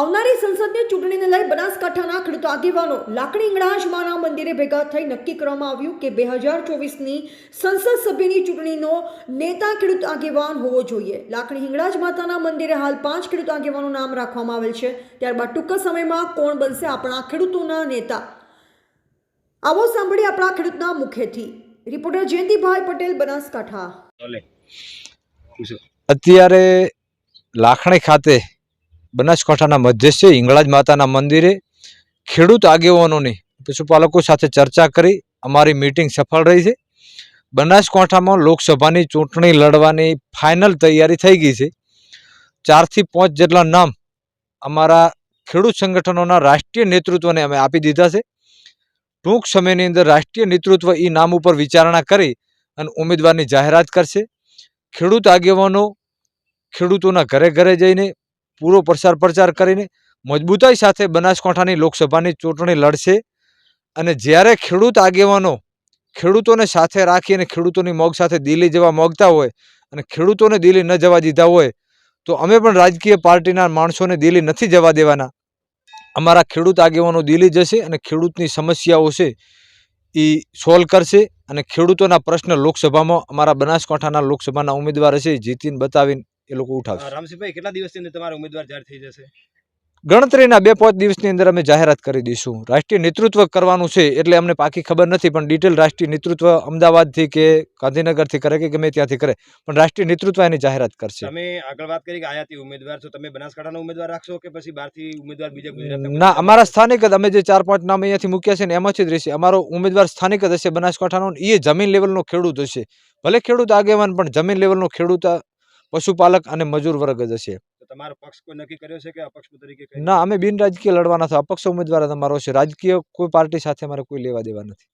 આવનારી સંસદની ચૂંટણીને લઈ બનાસકાંઠાના ખેડૂત આગેવાનો લાકડી ઇંગળાજમાના મંદિરે ભેગા થઈ નક્કી કરવામાં આવ્યું કે બે હજાર ચોવીસની સંસદ સભ્યની ચૂંટણીનો નેતા ખેડૂત આગેવાન હોવો જોઈએ. લાકડી હિંગળાજ માતાના મંદિરે હાલ પાંચ ખેડૂત આગેવાનનું નામ રાખવામાં આવેલ છે. ત્યારબાદ ટૂંક સમયમાં કોણ બનશે આપણા ખેડૂતોના નેતા? આવો સાંભળીએ આપણા ખેડૂતના મુખેથી. રિપોર્ટર જયંતિભાઈ પટેલ, બનાસકાંઠા. અત્યારે લાખણી ખાતે બનાસકાંઠાના મધ્યસ્થે હિંગળાજ માતાના મંદિરે ખેડૂત આગેવાનોની પશુપાલકો સાથે ચર્ચા કરી અમારી મીટિંગ સફળ રહી છે. બનાસકાંઠામાં લોકસભાની ચૂંટણી લડવાની ફાઇનલ તૈયારી થઈ ગઈ છે. ચારથી પાંચ જેટલા નામ અમારા ખેડૂત સંગઠનોના રાષ્ટ્રીય નેતૃત્વને અમે આપી દીધા છે. ટૂંક સમયની અંદર રાષ્ટ્રીય નેતૃત્વ એ નામ ઉપર વિચારણા કરી અને ઉમેદવારની જાહેરાત કરશે. ખેડૂત આગેવાનો ખેડૂતોના ઘરે ઘરે જઈને પૂરો પ્રસાર પ્રચાર કરીને મજબૂતાઈ સાથે બનાસકાંઠાની લોકસભાની ચૂંટણી લડશે અને જ્યારે ખેડૂત આગેવાનો ખેડૂતોને સાથે રાખી અને ખેડૂતોની મોગ સાથે દિલ્હી જવા માગતા હોય અને ખેડૂતોને દિલ્હી ન જવા દીધા હોય, તો અમે પણ રાજકીય પાર્ટીના માણસોને દિલ્હી નથી જવા દેવાના. અમારા ખેડૂત આગેવાનો દિલ્હી જશે અને ખેડૂતની સમસ્યાઓ છે એ સોલ્વ કરશે અને ખેડૂતોના પ્રશ્ન લોકસભામાં, અમારા બનાસકાંઠાના લોકસભાના ઉમેદવાર હશે, જીતીને બતાવીને એ લોકો ઉઠાવશે. રામસિંહભાઈ કેટલા દિવસની અંદર તમારા ઉમેદવાર જાહેર થઈ જશે? ગણતરીના બે પાંચ દિવસની અંદર અમે જાહેરાત કરી દઈશું. રાષ્ટ્રીય નેતૃત્વ કરવાનું છે એટલે અમને પાકી ખબર નથી પણ ડિટેલ રાષ્ટ્રીય નેતૃત્વ અમદાવાદથી કે ગાંધીનગરથી કરે કે ગમે ત્યાંથી કરે પણ રાષ્ટ્રીય નેતૃત્વ એની જાહેરાત કરશે. તમે આગળ વાત કરી કે આયાતી ઉમેદવાર છો તમે બનાસકાંઠાનો ઉમેદવાર રાખશો કે પછી બહારથી ઉમેદવાર બીજા ગુજરાત ના અમારા સ્થાનિક જ અમે જે ચાર પાંચ નામ અહીંયાથી મૂક્યા છે ને એમાંથી જ રહેશે. અમારો ઉમેદવાર સ્થાનિક જ હશે બનાસકાંઠાનો એ જમીન લેવલનો ખેડૂત હશે. ભલે ખેડૂત આગેવાન પણ જમીન લેવલનો ખેડૂત પશુપાલક અને મજૂર વર્ગ જ હશે. તમારો પક્ષ કોઈ નક્કી કર્યો છે કે અપક્ષ તરીકે ના અમે બિન રાજકીય લડવાના છે અપક્ષ ઉમેદવાર તમારો છે રાજકીય કોઈ પાર્ટી સાથે અમારે કોઈ લેવા દેવા નથી.